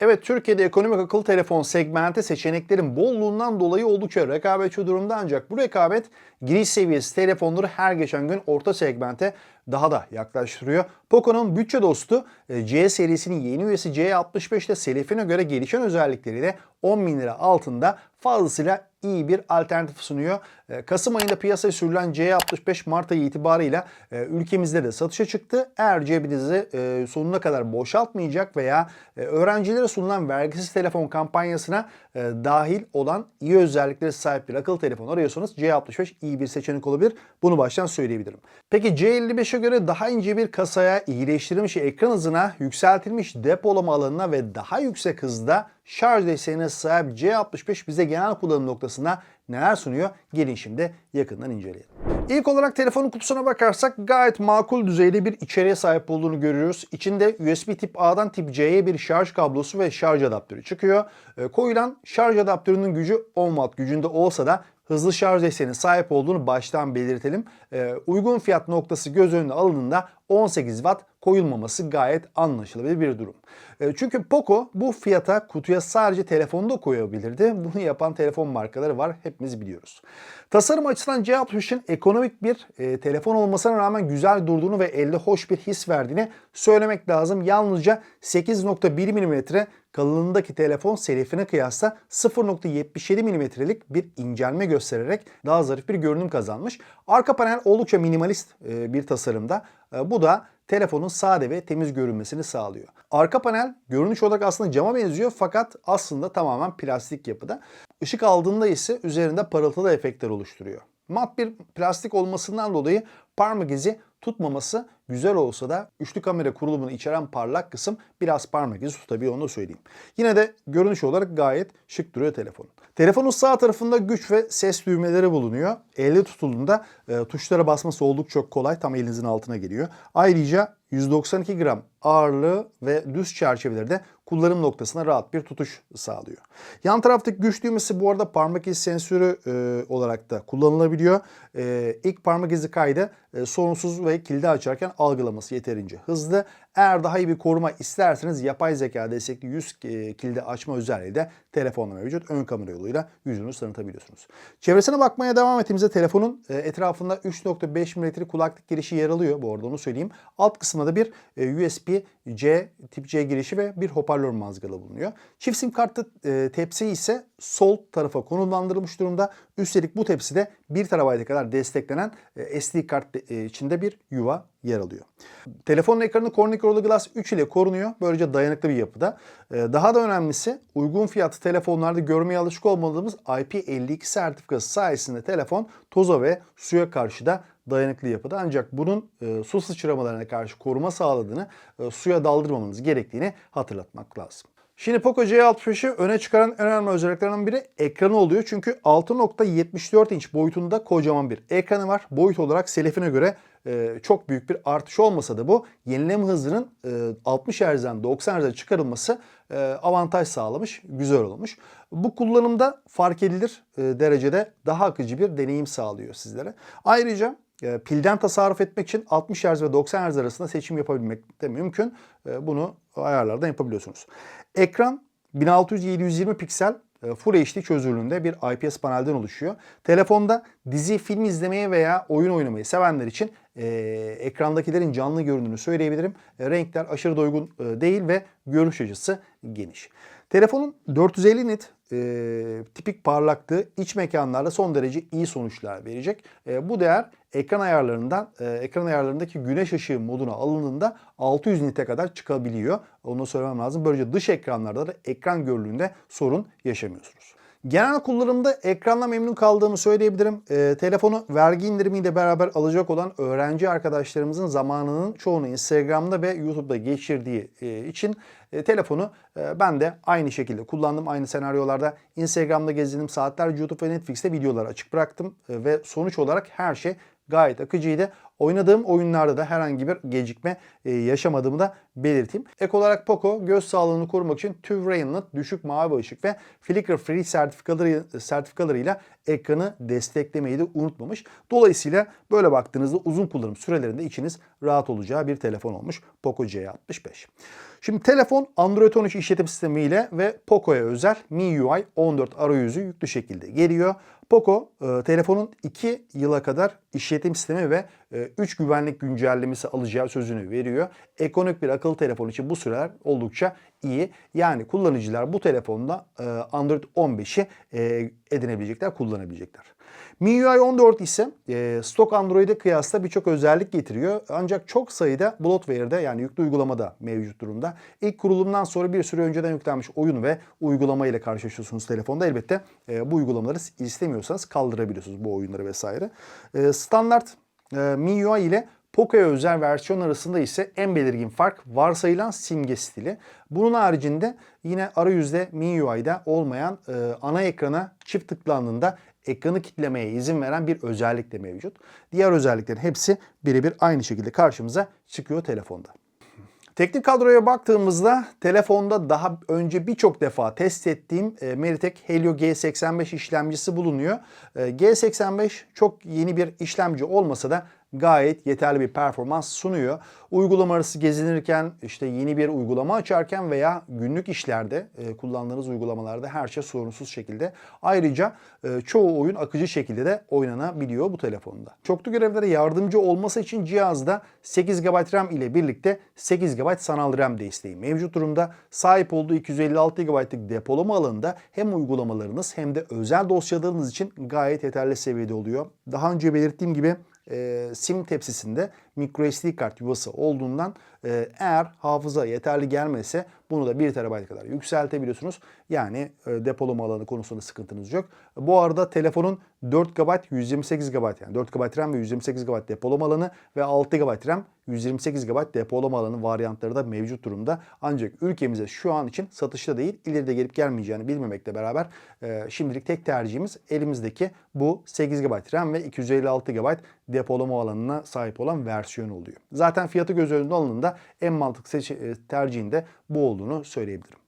Evet Türkiye'de ekonomik akıllı telefon segmenti seçeneklerin bolluğundan dolayı oldukça rekabetçi durumda. Ancak bu rekabet giriş seviyesi telefonları her geçen gün orta segmente daha da yaklaştırıyor. Poco'nun bütçe dostu e, C serisinin yeni üyesi C65'te Selefi'ne göre gelişen özellikleriyle 10 bin lira altında fazlasıyla iyi bir alternatif sunuyor. E, Kasım ayında piyasaya sürülen C65 Mart ayı itibarıyla e, ülkemizde de satışa çıktı. Eğer cebinizi sonuna kadar boşaltmayacak veya öğrencilere sunulan vergisiz telefon kampanyasına dahil olan iyi özellikleri sahip bir akıllı telefon arıyorsanız C65 iyi bir seçenek olabilir. Bunu baştan söyleyebilirim. Peki C55'e göre daha ince bir kasaya, iyileştirilmiş ekran hızına, yükseltilmiş depolama alanına ve daha yüksek hızda şarj desteğine sahip C65 bize genel kullanım noktasında neler sunuyor? Gelin şimdi yakından inceleyelim. İlk olarak telefonun kutusuna bakarsak gayet makul düzeyde bir içeriğe sahip olduğunu görüyoruz. İçinde USB tip A'dan tip C'ye bir şarj kablosu ve şarj adaptörü çıkıyor. E, koyulan şarj adaptörünün gücü 10 watt gücünde olsa da hızlı şarj desteğine sahip olduğunu baştan belirtelim. E, uygun fiyat noktası göz önüne alındığında 18 watt koyulmaması gayet anlaşılabilir bir durum. E, çünkü Poco bu fiyata kutuya sadece telefonu da koyabilirdi. Bunu yapan telefon markaları var hepimiz biliyoruz. Tasarım açısından C65'in ekonomik bir e, telefon olmasına rağmen güzel durduğunu ve elde hoş bir his verdiğini söylemek lazım. Yalnızca 8.1 mm kalınlığındaki telefon selefine kıyasla 0.77 mm'lik bir incelme göstererek daha zarif bir görünüm kazanmış. Arka panel oldukça minimalist e, bir tasarımda. E, bu da telefonun sade ve temiz görünmesini sağlıyor. Arka panel görünüş olarak aslında cama benziyor fakat aslında tamamen plastik yapıda. Işık aldığında ise üzerinde parıltılı efektler oluşturuyor. Mat bir plastik olmasından dolayı parmak izi tutmaması güzel olsa da üçlü kamera kurulumunu içeren parlak kısım biraz parmak izi tutabiliyor onu da söyleyeyim. Yine de görünüş olarak gayet şık duruyor telefon. Telefonun sağ tarafında güç ve ses düğmeleri bulunuyor. Elde tutulduğunda e, tuşlara basması oldukça kolay. Tam elinizin altına geliyor. Ayrıca 192 gram ağırlığı ve düz çerçeveleri de kullanım noktasına rahat bir tutuş sağlıyor. Yan taraftaki güç düğmesi bu arada parmak izi sensörü e, olarak da kullanılabiliyor. E, ilk parmak izi kaydı e, sorunsuz ve kilidi açarken algılaması yeterince hızlı. Eğer daha iyi bir koruma isterseniz yapay zeka destekli yüz e, kilidi açma özelliği de telefonla mevcut. Ön kamera yoluyla yüzünüzü tanıtabiliyorsunuz. Çevresine bakmaya devam ettiğimizde telefonun e, etrafında 3.5 mm'lik kulaklık girişi yer alıyor. Bu arada onu söyleyeyim. Alt kısmında da bir e, USB-C tip C girişi ve bir hoparlör mazgalı bulunuyor. Çift sim kartlı e, tepsi ise sol tarafa konumlandırılmış durumda. Üstelik bu tepside 1 TB'a kadar desteklenen e, SD kart e, içinde bir yuva yer alıyor. Telefonun ekranı Corning Gorilla Glass 3 ile korunuyor. Böylece dayanıklı bir yapıda. E, daha da önemlisi uygun fiyatlı telefonlarda görmeye alışık olmadığımız IP52 sertifikası sayesinde telefon toza ve suya karşı da dayanıklı yapıda. Ancak bunun e, su sıçramalarına karşı koruma sağladığını, e, suya daldırmamanız gerektiğini hatırlatmak lazım. Şimdi Poco C65'i öne çıkaran en önemli özelliklerinden biri ekranı oluyor. Çünkü 6.74 inç boyutunda kocaman bir ekranı var. Boyut olarak Selefine göre e, çok büyük bir artış olmasa da bu yenileme hızının e, 60 Hz'den 90 Hz'e çıkarılması e, avantaj sağlamış, güzel olmuş. Bu kullanımda fark edilir e, derecede daha akıcı bir deneyim sağlıyor sizlere. Ayrıca e, pilden tasarruf etmek için 60 Hz ve 90 Hz arasında seçim yapabilmek de mümkün. E, bunu ayarlardan yapabiliyorsunuz. Ekran 1600-720 piksel e, Full HD çözünürlüğünde bir IPS panelden oluşuyor. Telefonda dizi, film izlemeye veya oyun oynamayı sevenler için e, ekrandakilerin canlı göründüğünü söyleyebilirim. E, renkler aşırı doygun e, değil ve görünüş açısı geniş. Telefonun 450 nit e, tipik parlaklığı iç mekanlarda son derece iyi sonuçlar verecek. E, bu değer ekran ayarlarından e, ekran ayarlarındaki güneş ışığı moduna alındığında 600 nite kadar çıkabiliyor. Onu söylemem lazım. Böylece dış ekranlarda da ekran görünümünde sorun yaşamıyorsunuz. Genel kullanımda ekranla memnun kaldığımı söyleyebilirim. E, telefonu vergi indirimiyle beraber alacak olan öğrenci arkadaşlarımızın zamanının çoğunu Instagram'da ve YouTube'da geçirdiği e, için e, telefonu e, ben de aynı şekilde kullandım. Aynı senaryolarda Instagram'da gezdiğim saatlerce YouTube ve Netflix'te videolar açık bıraktım. E, ve sonuç olarak her şey gayet akıcıydı. Oynadığım oyunlarda da herhangi bir gecikme e, yaşamadığımı da belirteyim. Ek olarak Poco göz sağlığını korumak için TÜV Radiant düşük mavi ışık ve Flicker Free sertifikaları, sertifikalarıyla ekranı desteklemeyi de unutmamış. Dolayısıyla böyle baktığınızda uzun kullanım sürelerinde içiniz rahat olacağı bir telefon olmuş Poco C65. Şimdi telefon Android 13 işletim sistemiyle ve Poco'ya özel MIUI 14 arayüzü yüklü şekilde geliyor. Poco e, telefonun 2 yıla kadar işletim sistemi ve 3 güvenlik güncellemesi alacağı sözünü veriyor. Ekonomik bir akıllı telefon için bu süreler oldukça iyi. Yani kullanıcılar bu telefonda e, Android 15'i e, edinebilecekler, kullanabilecekler. MIUI 14 ise e, stok Android'e kıyasla birçok özellik getiriyor. Ancak çok sayıda bloatware'de yani yüklü uygulamada mevcut durumda. İlk kurulumdan sonra bir süre önceden yüklenmiş oyun ve uygulama ile karşılaşıyorsunuz telefonda. Elbette e, bu uygulamaları istemiyorsanız kaldırabiliyorsunuz bu oyunları vesaire. Standart e, MIUI ile Poco'ya özel versiyon arasında ise en belirgin fark varsayılan simge stili. Bunun haricinde yine arayüzde MIUI'de olmayan e, ana ekrana çift tıklandığında ekranı kitlemeye izin veren bir özellik de mevcut. Diğer özelliklerin hepsi birebir aynı şekilde karşımıza çıkıyor telefonda. Teknik kadroya baktığımızda telefonda daha önce birçok defa test ettiğim e, Meritek Helio G85 işlemcisi bulunuyor. E, G85 çok yeni bir işlemci olmasa da gayet yeterli bir performans sunuyor. Uygulama arası gezinirken, işte yeni bir uygulama açarken veya günlük işlerde e, kullandığınız uygulamalarda her şey sorunsuz şekilde. Ayrıca e, çoğu oyun akıcı şekilde de oynanabiliyor bu telefonda. Çoklu görevlere yardımcı olması için cihazda 8 GB RAM ile birlikte 8 GB sanal RAM desteği mevcut durumda. Sahip olduğu 256 GB'lık depolama alanında hem uygulamalarınız hem de özel dosyalarınız için gayet yeterli seviyede oluyor. Daha önce belirttiğim gibi e, sim tepsisinde microSD kart yuvası olduğundan e, eğer hafıza yeterli gelmese bunu da 1 TB kadar yükseltebiliyorsunuz. Yani e, depolama alanı konusunda sıkıntınız yok. Bu arada telefonun 4 GB 128 GB yani 4 GB RAM ve 128 GB depolama alanı ve 6 GB RAM 128 GB depolama alanı varyantları da mevcut durumda. Ancak ülkemize şu an için satışta değil ileride gelip gelmeyeceğini bilmemekle beraber e, şimdilik tek tercihimiz elimizdeki bu 8 GB RAM ve 256 GB depolama alanına sahip olan versiyon oluyor. Zaten fiyatı göz önünde alındığında en mantıklı seç- tercihinde bu olduğunu söyleyebilirim.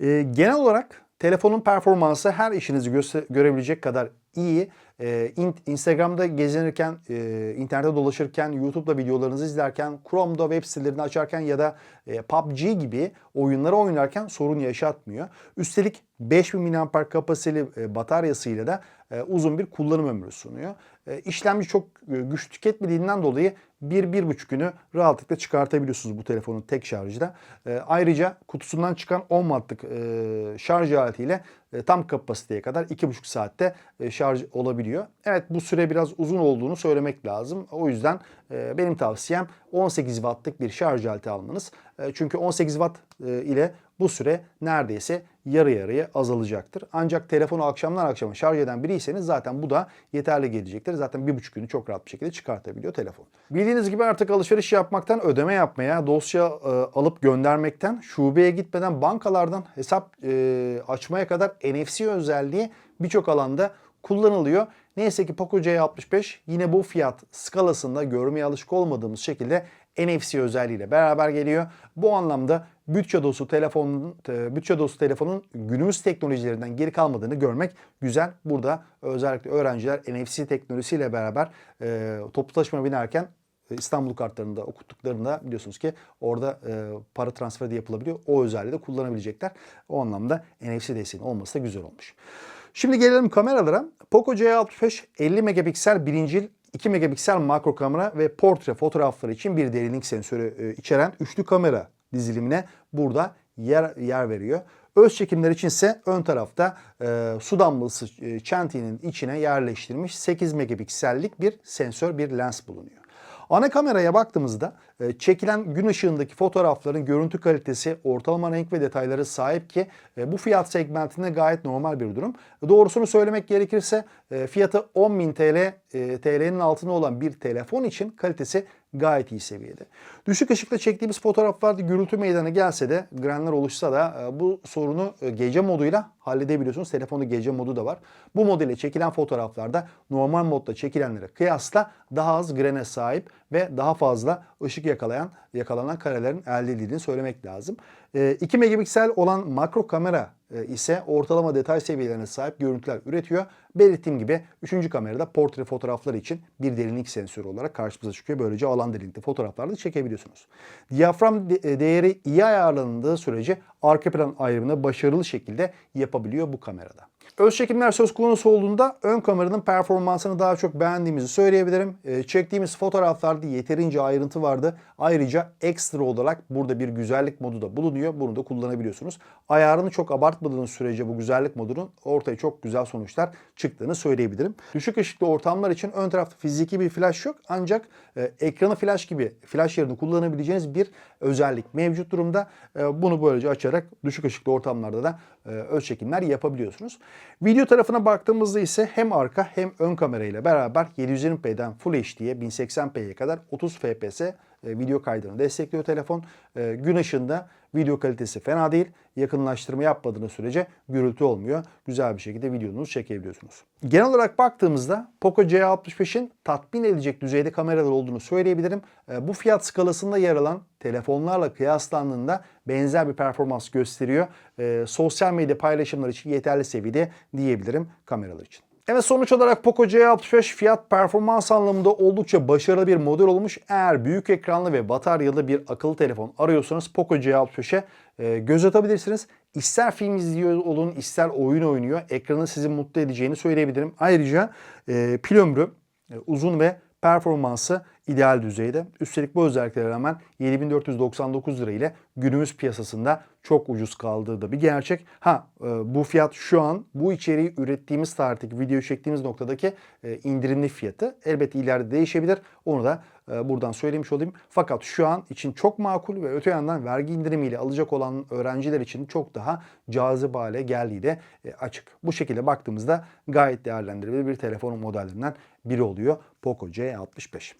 E, genel olarak telefonun performansı her işinizi görebilecek kadar iyi. E, in- Instagram'da gezinirken, e, internette dolaşırken, YouTube'da videolarınızı izlerken, Chrome'da web sitelerini açarken ya da e, PUBG gibi oyunları oynarken sorun yaşatmıyor. Üstelik 5000 mAh kapasiteli e, bataryasıyla da e, uzun bir kullanım ömrü sunuyor. E, işlemci çok e, güç tüketmediğinden dolayı 1-1,5 günü rahatlıkla çıkartabiliyorsunuz bu telefonun tek şarjda. E, ayrıca kutusundan çıkan 10 wattlık e, şarj aletiyle e, tam kapasiteye kadar 2,5 saatte şarj olabiliyor. Evet bu süre biraz uzun olduğunu söylemek lazım. O yüzden e, benim tavsiyem 18 wattlık bir şarj aleti almanız. E, çünkü 18 watt e, ile bu süre neredeyse yarı yarıya azalacaktır. Ancak telefonu akşamdan akşama şarj eden biriyseniz zaten bu da yeterli gelecektir. Zaten bir buçuk günü çok rahat bir şekilde çıkartabiliyor telefon. Bildiğiniz gibi artık alışveriş yapmaktan, ödeme yapmaya, dosya e, alıp göndermekten, şubeye gitmeden bankalardan hesap e, açmaya kadar NFC özelliği birçok alanda kullanılıyor. Neyse ki Poco C65 yine bu fiyat skalasında görmeye alışık olmadığımız şekilde NFC özelliğiyle beraber geliyor. Bu anlamda bütçe dostu telefonun e, bütçe dostu telefonun günümüz teknolojilerinden geri kalmadığını görmek güzel. Burada özellikle öğrenciler NFC teknolojisiyle beraber e, toplu taşıma binerken e, İstanbul kartlarında okuttuklarında biliyorsunuz ki orada e, para transferi de yapılabiliyor. O özelliği de kullanabilecekler. O anlamda NFC desteğinin olması da güzel olmuş. Şimdi gelelim kameralara. Poco C65 50 megapiksel birincil 2 megapiksel makro kamera ve portre fotoğrafları için bir derinlik sensörü e, içeren üçlü kamera dizilimine burada yer yer veriyor. Öz çekimler için ise ön tarafta e, su damlası e, içine yerleştirilmiş 8 megapiksellik bir sensör, bir lens bulunuyor. Ana kameraya baktığımızda çekilen gün ışığındaki fotoğrafların görüntü kalitesi, ortalama renk ve detayları sahip ki e, bu fiyat segmentinde gayet normal bir durum. Doğrusunu söylemek gerekirse e, fiyatı 10.000 TL, TL'nin altında olan bir telefon için kalitesi gayet iyi seviyede. Düşük ışıkta çektiğimiz fotoğraflarda gürültü meydana gelse de grenler oluşsa da bu sorunu gece moduyla halledebiliyorsunuz. Telefonda gece modu da var. Bu modelle çekilen fotoğraflarda normal modda çekilenlere kıyasla daha az grene sahip ve daha fazla ışık yakalayan yakalanan karelerin elde edildiğini söylemek lazım. 2 megapiksel olan makro kamera e, ise ortalama detay seviyelerine sahip görüntüler üretiyor. Belirttiğim gibi üçüncü kamerada portre fotoğrafları için bir derinlik sensörü olarak karşımıza çıkıyor. Böylece alan derinlikli fotoğraflarda çekebiliyorsunuz. Diyafram de- değeri iyi ayarlandığı sürece arka plan ayrımını başarılı şekilde yapabiliyor bu kamerada. Öz çekimler söz konusu olduğunda ön kameranın performansını daha çok beğendiğimizi söyleyebilirim. Ee, çektiğimiz fotoğraflarda yeterince ayrıntı vardı. Ayrıca ekstra olarak burada bir güzellik modu da bulunuyor. Bunu da kullanabiliyorsunuz. Ayarını çok abartmadığınız sürece bu güzellik modunun ortaya çok güzel sonuçlar çıktığını söyleyebilirim. Düşük ışıklı ortamlar için ön tarafta fiziki bir flash yok. Ancak e, ekranı flash gibi flash yerini kullanabileceğiniz bir özellik mevcut durumda. E, bunu böylece açarak düşük ışıklı ortamlarda da e, öz çekimler yapabiliyorsunuz. Video tarafına baktığımızda ise hem arka hem ön kamerayla beraber 720p'den Full HD'ye 1080p'ye kadar 30 fps e, video kaydını destekliyor telefon. E, gün ışığında video kalitesi fena değil. Yakınlaştırma yapmadığınız sürece gürültü olmuyor. Güzel bir şekilde videonuzu çekebiliyorsunuz. Genel olarak baktığımızda Poco C65'in tatmin edecek düzeyde kameralar olduğunu söyleyebilirim. E, Bu fiyat skalasında yer alan telefonlarla kıyaslandığında benzer bir performans gösteriyor. E, sosyal medya paylaşımları için yeterli seviyede diyebilirim kameralar için. Evet sonuç olarak Poco C65 fiyat performans anlamında oldukça başarılı bir model olmuş. Eğer büyük ekranlı ve bataryalı bir akıllı telefon arıyorsanız Poco C65'e e, göz atabilirsiniz. İster film izliyor olun, ister oyun oynuyor. Ekranı sizi mutlu edeceğini söyleyebilirim. Ayrıca e, pil ömrü e, uzun ve performansı ideal düzeyde. Üstelik bu özelliklere rağmen 7499 lira ile günümüz piyasasında çok ucuz kaldığı da bir gerçek. Ha e, bu fiyat şu an bu içeriği ürettiğimiz tarihteki videoyu çektiğimiz noktadaki e, indirimli fiyatı. Elbette ileride değişebilir. Onu da buradan söylemiş olayım. Fakat şu an için çok makul ve öte yandan vergi indirimiyle alacak olan öğrenciler için çok daha cazip hale geldiği de e, açık. Bu şekilde baktığımızda gayet değerlendirilebilir bir telefon modellerinden biri oluyor Poco C65.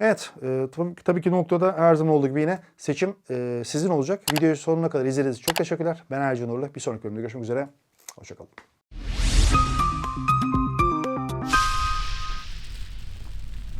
Evet, e, tabii ki noktada her zaman olduğu gibi yine seçim e, sizin olacak. Videoyu sonuna kadar izlediğiniz için çok teşekkürler. Ben Ercan Uğurlu. Bir sonraki bölümde görüşmek üzere. Hoşçakalın.